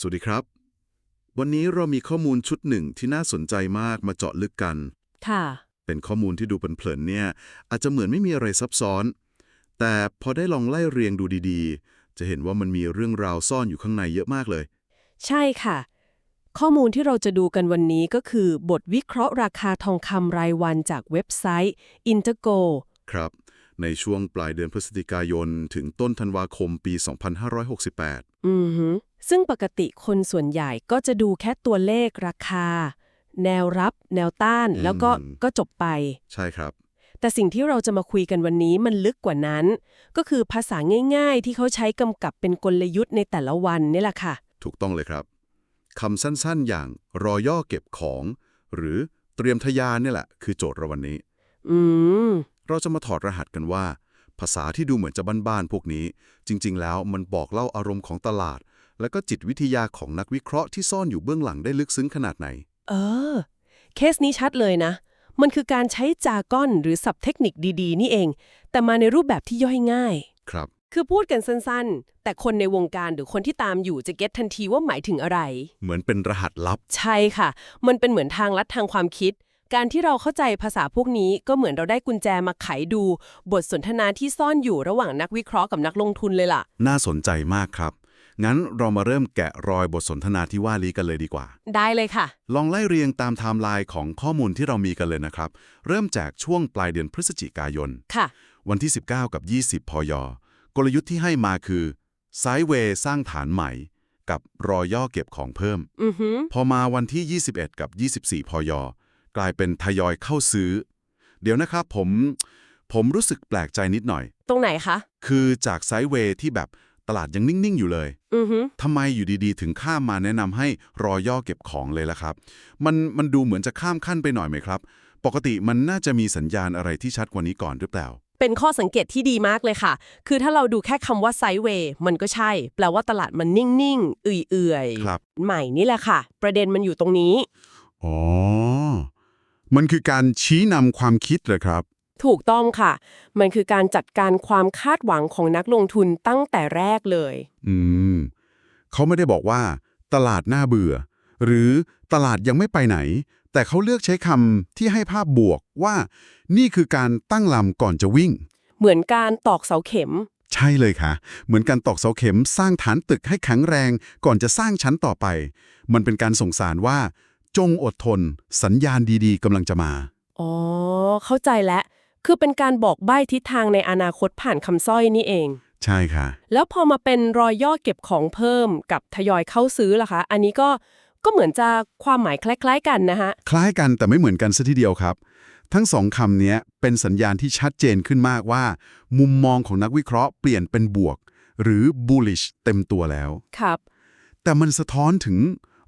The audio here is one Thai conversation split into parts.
สวัสดีครับ วันนี้เรามีข้อมูลชุดหนึ่งที่น่าสนใจมากมาเจาะลึกกัน ค่ะ เป็นข้อมูลที่ดูเพลินๆเนี่ย อาจจะเหมือนไม่มีอะไรซับซ้อน แต่พอได้ลองไล่เรียงดูดีๆ จะเห็นว่ามันมีเรื่องราวซ่อนอยู่ข้างในเยอะมากเลย ใช่ค่ะ ข้อมูลที่เราจะดูกันวันนี้ก็คือบทวิเคราะห์ราคาทองคำรายวันจากเว็บไซต์ Intergo ครับ ในช่วงปลายเดือนพฤศจิกายนถึงต้นธันวาคมปี 2568 อือฮึซึ่งปกติคนส่วนใหญ่ก็จะดูแค่ตัวเลขราคา แนวรับ แนวต้านอืมแล้วก็ก็จบไป ใช่ครับ แต่สิ่งที่เราจะมาคุยกันวันนี้มันลึกกว่านั้น ก็คือภาษาง่ายๆ ที่เขาใช้กำกับเป็นกลยุทธ์ในแต่ละวันนี่แหละค่ะ ถูกต้องเลยครับคำสั้นๆอย่างรอย่อเก็บของ หรือเตรียมทะยานเนี่ยแหละ คือโจทย์เราวันนี้ อืมเราจะมาถอดรหัสกันว่า ภาษาที่ดูเหมือนจะบ้านๆพวกนี้ จริง ๆ แล้วมันบอกเล่าอารมณ์ของตลาด และก็จิตวิทยาของนักวิเคราะห์ที่ซ่อนอยู่เบื้องหลังได้ลึกซึ้งขนาดไหน เออ เคสนี้ชัดเลยนะ มันคือการใช้จาก้อนหรือศัพท์เทคนิคดีๆ นี่เอง แต่มาในรูปแบบที่ย่อยง่าย ครับ คือพูดกันสั้นๆ แต่คนในวงการหรือคนที่ตามอยู่จะเก็ตทันทีว่าหมายถึงอะไร เหมือนเป็นรหัสลับ ใช่ค่ะ มันเป็นเหมือนทางลัดทางความคิด การที่เราเข้าใจภาษาพวกนี้ก็เหมือนเราได้กุญแจมาไขดู บทสนทนาที่ซ่อนอยู่ระหว่างนักวิเคราะห์กับนักลงทุนเลยล่ะ น่าสนใจมากครับ งั้นเรามาเริ่มแกะรอยบทสนทนาที่ว่านี้กันเลยดีกว่า ได้เลยค่ะ ลองไล่เรียงตามไทม์ไลน์ของข้อมูลที่เรามีกันเลยนะครับ เริ่มจากช่วงปลายเดือนพฤศจิกายน ค่ะ วันที่ 19 กับ 20 พย กลยุทธ์ที่ให้มาคือไซด์เวย์สร้างฐานใหม่ กับรอย่อเก็บของเพิ่ม อือหือพอมาวันที่ 21 กับ 24 พย กลายเป็นทยอยเข้าซื้อ เดี๋ยวนะครับผม ผมรู้สึกแปลกใจนิดหน่อย ตรงไหนคะ คือจากไซด์เวย์ที่แบบตลาดยังนิ่ง ๆ อยู่เลย อือหือทำไมอยู่ดีๆ ถึงข้ามมาแนะนำให้รอย่อเก็บของเลยล่ะครับ มันมันดูเหมือนจะข้ามขั้นไปหน่อยไหมครับ ปกติมันน่าจะมีสัญญาณอะไรที่ชัดกว่านี้ก่อนหรือเปล่า เป็นข้อสังเกตที่ดีมากเลยค่ะ คือถ้าเราดูแค่คำว่าไซด์เวย์มันก็ใช่ แปลว่าตลาดมันนิ่ง ๆ เอื่อยๆครับใหม่นี่แหละค่ะ ประเด็นมันอยู่ตรงนี้ อ๋อ มันคือการชี้นำความคิดเหรอครับ ถูกต้องค่ะ มันคือการจัดการความคาดหวังของนักลงทุนตั้งแต่แรกเลย อืมเขาไม่ได้บอกว่า ตลาดน่าเบื่อ หรือตลาดยังไม่ไปไหน แต่เขาเลือกใช้คำที่ให้ภาพบวกว่า นี่คือการตั้งลำก่อนจะวิ่ง เหมือนการตอกเสาเข็ม ใช่เลยค่ะ เหมือนการตอกเสาเข็มสร้างฐานตึกให้แข็งแรง ก่อนจะสร้างชั้นต่อไป มันเป็นการส่งสารว่า จงอดทน สัญญาณดีๆกำลังจะมา อ๋อ เข้าใจแล้ว คือเป็นการบอกใบ้ทิศทางในอนาคตผ่านคำสร้อยนี่เอง ใช่ค่ะ แล้วพอมาเป็นรอยย่อเก็บของเพิ่มกับทยอยเข้าซื้อล่ะคะ อันนี้ก็ก็เหมือนจะความหมายคล้าย ๆ กันนะฮะ คล้ายกันแต่ไม่เหมือนกันซะทีเดียวครับ ทั้งสองคำเนี้ยเป็นสัญญาณที่ชัดเจนขึ้นมากว่า มุมมองของนักวิเคราะห์เปลี่ยนเป็นบวก หรือ bullish เต็มตัวแล้ว ครับ แต่มันสะท้อนถึง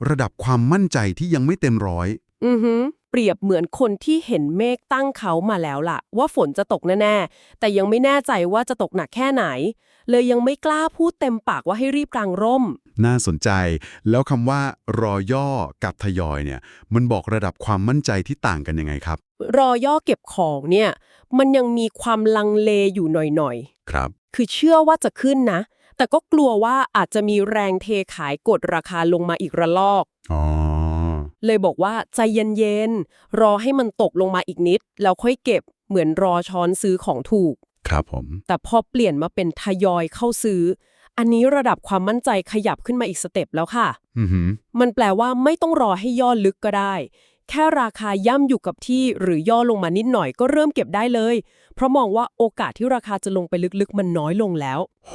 ระดับความมั่นใจที่ยังไม่เต็มร้อย อือหือเปรียบเหมือนคนที่เห็นเมฆตั้งเขามาแล้วล่ะ ว่าฝนจะตกแน่ๆ แต่ยังไม่แน่ใจว่าจะตกหนักแค่ไหน เลยยังไม่กล้าพูดเต็มปากว่าให้รีบกางร่ม น่าสนใจ แล้วคำว่ารอย่อกับทยอยเนี่ย มันบอกระดับความมั่นใจที่ต่างกันยังไงครับ รอย่อเก็บของเนี่ย มันยังมีความลังเลอยู่หน่อยครับ ๆ คือเชื่อว่าจะขึ้นนะ แต่ก็กลัวว่าอาจจะมีแรงเทขายกดราคาลงมาอีกระลอก อ๋อ เลยบอกว่าใจเย็นๆ รอให้มันตกลงมาอีกนิด แล้วค่อยเก็บเหมือนรอช้อนซื้อของถูก ครับผม แต่พอเปลี่ยนมาเป็นทยอยเข้าซื้อ อันนี้ระดับความมั่นใจขยับขึ้นมาอีกสเต็ปแล้วค่ะอือหือมันแปลว่าไม่ต้องรอให้ย่อลึกก็ได้ แค่ราคาย่ำอยู่กับที่หรือย่อลงมานิดหน่อยก็เริ่มเก็บได้เลย เพราะมองว่าโอกาสที่ราคาจะลงไปลึกๆ มันน้อยลงแล้ว โห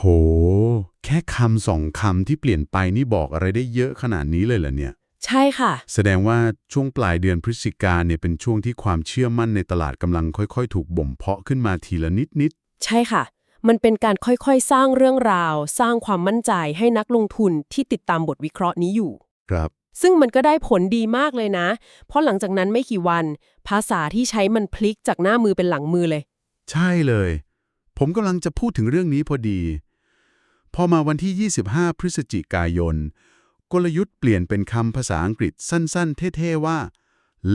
แค่คำสองคำที่เปลี่ยนไปนี่บอกอะไรได้เยอะขนาดนี้เลยเหรอเนี่ย ใช่ค่ะ แสดงว่าช่วงปลายเดือนพฤศจิกาเนี่ยเป็นช่วงที่ความเชื่อมั่นในตลาดกำลังค่อย ๆ ถูกบ่มเพาะขึ้นมาทีละนิดนิดใช่ค่ะ มันเป็นการค่อยๆ สร้างเรื่องราว สร้างความมั่นใจให้นักลงทุนที่ติดตามบทวิเคราะห์นี้อยู่ๆครับ ซึ่งมันก็ได้ผลดีมากเลยนะ เพราะหลังจากนั้นไม่กี่วัน ภาษาที่ใช้มันพลิกจากหน้ามือเป็นหลังมือเลย ใช่เลย ผมกำลังจะพูดถึงเรื่องนี้พอดี พอมาวันที่ 25 พฤศจิกายน กลยุทธ์เปลี่ยนเป็นคำภาษาอังกฤษสั้นๆ เท่ๆว่า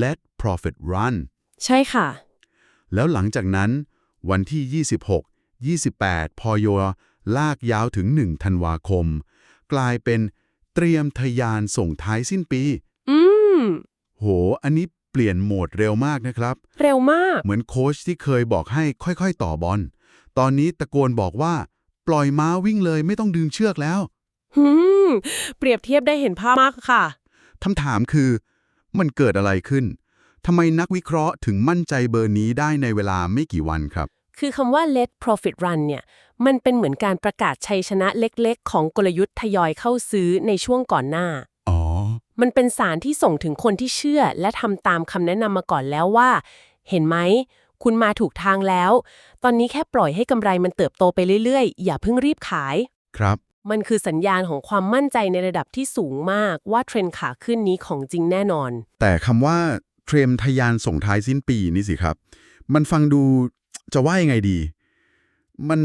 let profit run ใช่ค่ะ แล้วหลังจากนั้น วันที่ 26 28พยลากยาวถึง 1 ธันวาคม กลายเป็น เตรียมทะยานส่งท้ายสิ้นปี อืม โห อันนี้เปลี่ยนโหมดเร็วมากนะครับ เร็วมาก เหมือนโค้ชที่เคยบอกให้ค่อยๆ ต่อบอล ตอนนี้ตะโกนบอกว่า ปล่อยม้าวิ่งเลยไม่ต้องดึงเชือกแล้ว หืม เปรียบเทียบได้เห็นภาพมากค่ะ คำถามคือ มันเกิดอะไรขึ้น ทำไมนักวิเคราะห์ถึงมั่นใจเบอร์นี้ได้ในเวลาไม่กี่วันครับ คือคำว่า let profit run เนี่ย มันเป็นเหมือนการประกาศชัยชนะเล็กๆ ของกลยุทธ์ทยอยเข้าซื้อในช่วงก่อนหน้า อ๋อ มันเป็นสารที่ส่งถึงคนที่เชื่อ และทำตามคำแนะนำมาก่อนแล้วว่า เห็นไหม คุณมาถูกทางแล้ว ตอนนี้แค่ปล่อยให้กำไรมันเติบโตไปเรื่อยๆ อย่าเพิ่งรีบขาย ครับ มันคือสัญญาณของความมั่นใจในระดับที่สูงมากว่าเทรนด์ขาขึ้นนี้ของจริงแน่นอน แต่คำว่าเทรมทะยานส่งท้ายสิ้นปีนี่สิครับ มันฟังดูจะว่ายังไงดี มัน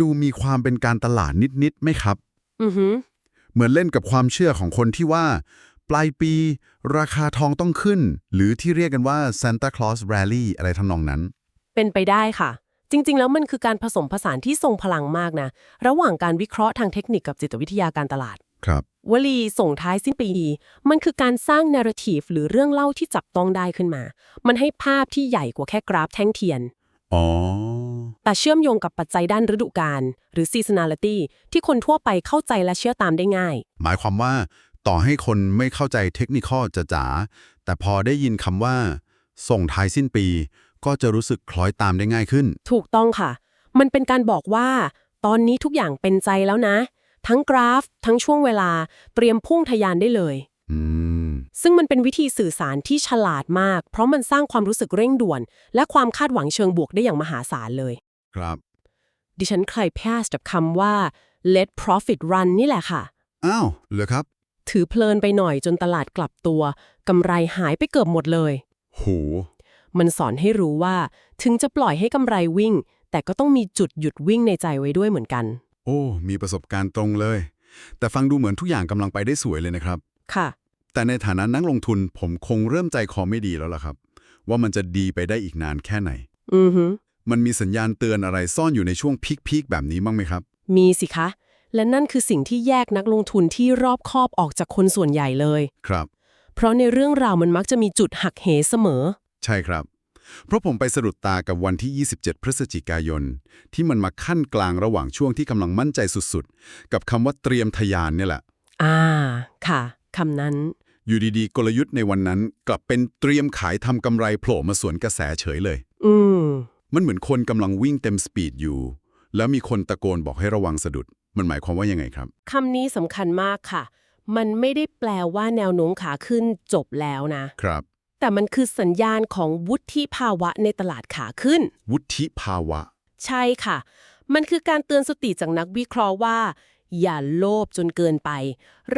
ดูมีความเป็นการตลาดนิดๆไหมครับ อือหือเหมือนเล่นกับความเชื่อของคนที่ว่า ปลายปี ราคาทองต้องขึ้น หรือที่เรียกกันว่า Santa Claus Rally อะไรทำนองนั้น เป็นไปได้ค่ะ จริง ๆ แล้วมันคือการผสมผสานที่ทรงพลังมากนะ ระหว่างการวิเคราะห์ทางเทคนิคกับจิตวิทยาการตลาด ครับ วลีส่งท้ายสิ้นปี มันคือการสร้างนาร์ทีฟหรือเรื่องเล่าที่จับต้องได้ขึ้นมา มันให้ภาพที่ใหญ่กว่าแค่กราฟแท่งเทียน อ๋อ แต่เชื่อมโยงกับปัจจัยด้านฤดูกาลหรือ seasonality ที่คนทั่วไปเข้าใจและเชื่อตามได้ง่าย หมายความว่าต่อให้คนไม่เข้าใจเทคนิคจะจ๋าๆแต่พอได้ยินคำว่า ส่งท้ายสิ้นปี ก็จะรู้สึกคล้อยตามได้ง่ายขึ้น ถูกต้องค่ะ มันเป็นการบอกว่า ตอนนี้ทุกอย่างเป็นใจแล้วนะ ทั้งกราฟ ทั้งช่วงเวลาเตรียมพุ่งทะยานได้เลยอืมซึ่งมันเป็นวิธีสื่อสารที่ฉลาดมาก เพราะมันสร้างความรู้สึกเร่งด่วน และความคาดหวังเชิงบวกได้อย่างมหาศาลเลย ครับ ดิฉันเคยพาสกับคำว่า let profit run นี่แหละค่ะ อ้าวเหรอครับ ถือเพลินไปหน่อยจนตลาดกลับตัวกำไรหายไปเกือบหมดเลย โห มันสอนให้รู้ว่า ถึงจะปล่อยให้กำไรวิ่ง แต่ก็ต้องมีจุดหยุดวิ่งในใจไว้ด้วยเหมือนกัน โอ้ มีประสบการณ์ตรงเลย แต่ฟังดูเหมือนทุกอย่างกำลังไปได้สวยเลยนะครับ ค่ะ แต่ในฐานะนักลงทุนผมคงเริ่มใจคอไม่ดีแล้วล่ะครับ ว่ามันจะดีไปได้อีกนานแค่ไหน อือฮึ มันมีสัญญาณเตือนอะไรซ่อนอยู่ในช่วงพีคๆแบบนี้บ้างไหมครับ มีสิคะ และนั่นคือสิ่งที่แยกนักลงทุนที่รอบคอบออกจากคนส่วนใหญ่เลย ครับ เพราะในเรื่องราวมันมักจะมีจุดหักเหเสมอ ใช่ครับ เพราะผมไปสะดุดตากับวันที่ 27 พฤศจิกายน ที่มันมาขั้นกลางระหว่างช่วงที่กำลังมั่นใจสุดๆ กับคำว่าเตรียมทะยานเนี่ยแหละ อ่า ค่ะคำนั้น อยู่ดีๆ กลยุทธ์ในวันนั้น กลับเป็นเตรียมขายทำกำไรโผล่มาสวนกระแสเฉยเลย อืม มันเหมือนคนกำลังวิ่งเต็มสปีดอยู่ แล้วมีคนตะโกนบอกให้ระวังสะดุด มันหมายความว่ายังไงครับ คำนี้สำคัญมากค่ะ มันไม่ได้แปลว่าแนวโน้มขาขึ้นจบแล้วนะ ครับ แต่มันคือสัญญาณของวุฒิภาวะในตลาดขาขึ้น วุฒิภาวะ ใช่ค่ะ มันคือการเตือนสติจากนักวิเคราะห์ว่า อย่าโลภจนเกินไป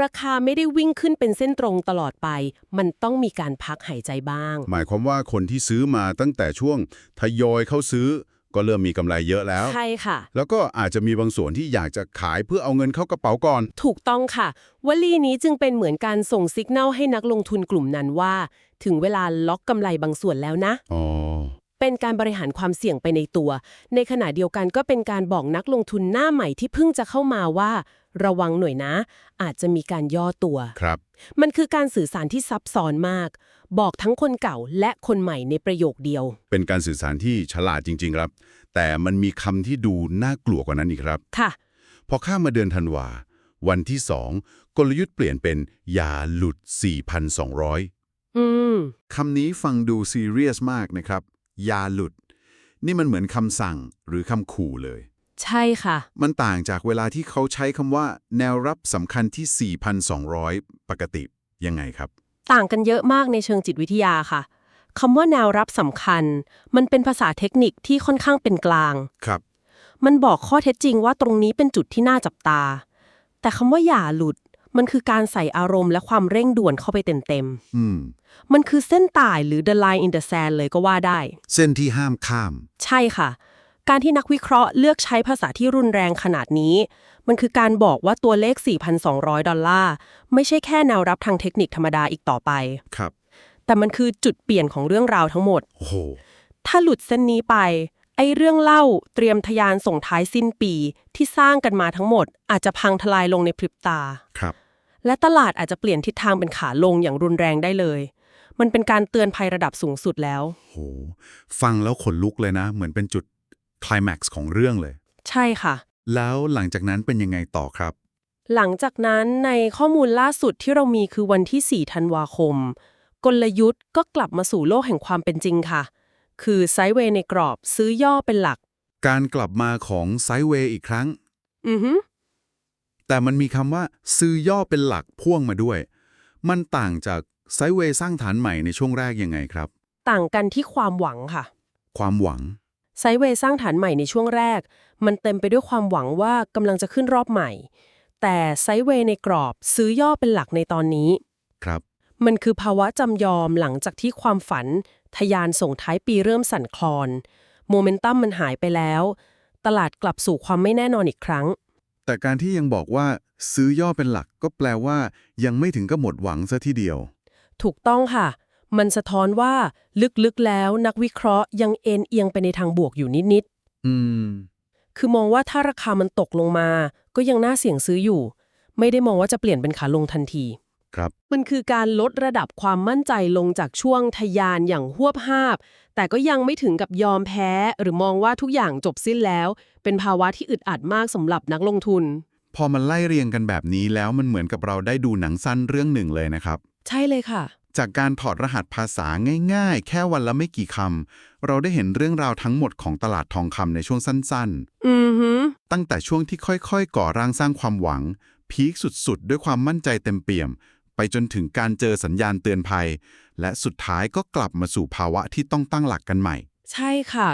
ราคาไม่ได้วิ่งขึ้นเป็นเส้นตรงตลอดไป มันต้องมีการพักหายใจบ้าง หมายความว่าคนที่ซื้อมาตั้งแต่ช่วงทยอยเข้าซื้อ ก็เริ่มมีกำไรเยอะแล้ว ใช่ค่ะ แล้วก็อาจจะมีบางส่วนที่อยากจะขายเพื่อเอาเงินเข้ากระเป๋าก่อน ถูกต้องค่ะ วลีนี้จึงเป็นเหมือนการส่งสัญญาณให้นักลงทุนกลุ่มนั้นว่า ถึงเวลาล็อกกำไรบางส่วนแล้วนะ อ๋อ เป็นการบริหารความเสี่ยงไปในตัว ในขณะเดียวกันก็เป็นการบอกนักลงทุนหน้าใหม่ที่เพิ่งจะเข้ามาว่า ระวังหน่อยนะ อาจจะมีการย่อตัวครับ มันคือการสื่อสารที่ซับซ้อนมาก บอกทั้งคนเก่าและคนใหม่ในประโยคเดียว เป็นการสื่อสารที่ฉลาดจริง ๆ ครับ แต่มันมีคำที่ดูน่ากลัวกว่านั้นอีกครับ ค่ะ พอข้ามมาเดือนธันวาวันที่ 2 กลยุทธ์เปลี่ยนเป็น อย่าหลุด 4,200 อืม คำนี้ฟังดูซีเรียสมากนะครับ อย่าหลุด นี่มันเหมือนคำสั่งหรือคำขู่เลย ใช่ค่ะ มันต่างจากเวลาที่เขาใช้คำว่า แนวรับสำคัญที่ 4,200 ปกติยังไงครับ ต่างกันเยอะมากในเชิงจิตวิทยาค่ะคำว่าแนวรับสำคัญ มันเป็นภาษาเทคนิคที่ค่อนข้างเป็นกลาง ครับ มันบอกข้อเท็จจริงว่าตรงนี้เป็นจุดที่น่าจับตา แต่คำว่าอย่าหลุด มันคือการใส่อารมณ์และความเร่งด่วนเข้าไปเต็มอืมๆมันคือเส้นตายหรือ the line in the sand เลยก็ว่าได้ เส้นที่ห้ามข้าม ใช่ค่ะ การที่นักวิเคราะห์เลือกใช้ภาษาที่รุนแรงขนาดนี้ มันคือการบอกว่าตัวเลข 4,200 ดอลลาร์ ไม่ใช่แค่แนวรับทางเทคนิคธรรมดาอีกต่อไป ครับ แต่มันคือจุดเปลี่ยนของเรื่องราวทั้งหมด โอ้โห ถ้าหลุดเส้นนี้ไป ไอ้เรื่องเล่าเตรียมทะยานส่งท้ายสิ้นปีที่สร้างกันมาทั้งหมด อาจจะพังทลายลงในพริบตา ครับ และตลาดอาจจะเปลี่ยนทิศทางเป็นขาลงอย่างรุนแรงได้เลย มันเป็นการเตือนภัยระดับสูงสุดแล้ว โห ฟังแล้วขนลุกเลยนะ เหมือนเป็นจุดไคลแม็กซ์ของเรื่องเลย ใช่ค่ะ แล้วหลังจากนั้นเป็นยังไงต่อครับ หลังจากนั้นในข้อมูลล่าสุดที่เรามีคือวันที่ 4 ธันวาคม กลยุทธ์ก็กลับมาสู่โลกแห่งความเป็นจริงค่ะ คือไซด์เวย์ในกรอบซื้อย่อเป็นหลัก การกลับมาของไซด์เวย์อีกครั้ง อือฮึ แต่มันมีคำว่าซื้อย่อเป็นหลักพ่วงมาด้วย มันต่างจากไซด์เวย์สร้างฐานใหม่ในช่วงแรกยังไงครับ ต่างกันที่ความหวังค่ะ ความหวังไซด์เวย์สร้างฐานใหม่ในช่วงแรก มันเต็มไปด้วยความหวังว่ากำลังจะขึ้นรอบใหม่ แต่ไซด์เวย์ในกรอบซื้อย่อเป็นหลักในตอนนี้ ครับ มันคือภาวะจำยอมหลังจากที่ความฝันทะยานส่งท้ายปีเริ่มสั่นคลอน โมเมนตัมมันหายไปแล้ว ตลาดกลับสู่ความไม่แน่นอนอีกครั้ง แต่การที่ยังบอกว่าซื้อย่อเป็นหลักก็แปลว่า ยังไม่ถึงกับหมดหวังซะทีเดียว ถูกต้องค่ะ มันสะท้อนว่าลึกๆแล้วนักวิเคราะห์ยังเอ็นเอียงไปในทางบวกอยู่นิดอืมๆคือมองว่าถ้าราคามันตกลงมา ก็ยังน่าเสี่ยงซื้ออยู่ ไม่ได้มองว่าจะเปลี่ยนเป็นขาลงทันที ครับ มันคือการลดระดับความมั่นใจลงจากช่วงทะยานอย่างหวบหาบ แต่ก็ยังไม่ถึงกับยอมแพ้ หรือมองว่าทุกอย่างจบสิ้นแล้ว เป็นภาวะที่อึดอัดมากสำหรับนักลงทุน พอมันไล่เรียงกันแบบนี้แล้วมันเหมือนกับเราได้ดูหนังสั้นเรื่องหนึ่งเลยนะครับ ใช่เลยค่ะ จากการถอดรหัสภาษาง่าย ๆ แค่วันละไม่กี่คำเราได้เห็นเรื่องราวทั้งหมดของตลาดทองคำในช่วงสั้นอือหือๆตั้งแต่ช่วงที่ค่อยๆ ก่อร่างสร้างความหวัง พีคสุดๆ ด้วยความมั่นใจเต็มเปี่ยม ไปจนถึงการเจอสัญญาณเตือนภัย และสุดท้ายก็กลับมาสู่ภาวะที่ต้องตั้งหลักกันใหม่ ใช่ค่ะ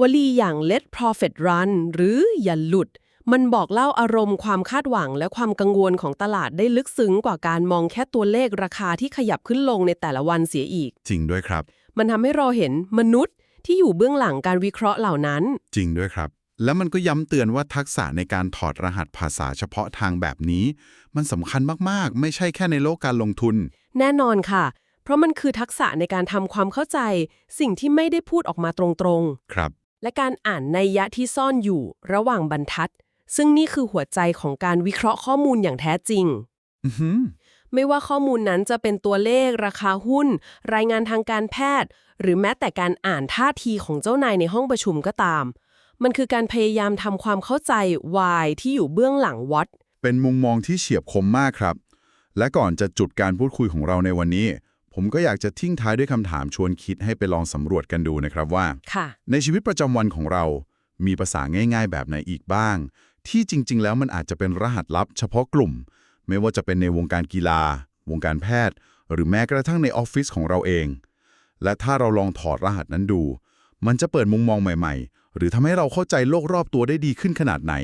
วลีอย่าง let profit run หรืออย่าหลุด มันบอกเล่าอารมณ์ความคาดหวังและความกังวลของตลาดได้ลึกซึ้งกว่าการมองแค่ตัวเลขราคาที่ขยับขึ้นลงในแต่ละวันเสียอีก จริงด้วยครับ มันทำให้เราเห็นมนุษย์ที่อยู่เบื้องหลังการวิเคราะห์เหล่านั้น จริงด้วยครับ แล้วมันก็ย้ำเตือนว่าทักษะในการถอดรหัสภาษาเฉพาะทางแบบนี้ มันสำคัญมากๆ ไม่ใช่แค่ในโลกการลงทุน แน่นอนค่ะ เพราะมันคือทักษะในการทำความเข้าใจ สิ่งที่ไม่ได้พูดออกมาตรงครับๆและการอ่านนัยยะที่ซ่อนอยู่ระหว่างบรรทัด ซึ่งนี่คือหัวใจของการวิเคราะห์ข้อมูลอย่างแท้จริง อือหือไม่ว่าข้อมูลนั้นจะเป็นตัวเลข ราคาหุ้น รายงานทางการแพทย์ หรือแม้แต่การอ่านท่าทีของเจ้านายในห้องประชุมก็ตาม มันคือการพยายามทำความเข้าใจ why ที่อยู่เบื้องหลัง what เป็นมุมมองที่เฉียบคมมากครับ และก่อนจะจุดการพูดคุยของเราในวันนี้ ผมก็อยากจะทิ้งท้ายด้วยคำถามชวนคิดให้ไปลองสำรวจกันดูนะครับว่า ค่ะ ในชีวิตประจำวันของเรา มีภาษาง่าย ๆ แบบไหนอีกบ้าง ที่จริง ๆ แล้วมันอาจจะเป็นรหัสลับ เฉพาะกลุ่ม ไม่ว่าจะเป็นในวงการกีฬา วงการแพทย์ หรือแม้กระทั่งในออฟฟิศของเราเอง และถ้าเราลองถอดรหัสนั้นดู มันจะเปิดมุมมองใหม่ๆ หรือทำให้เราเข้าใจโลกรอบตัวได้ดีขึ้นขนาดไหน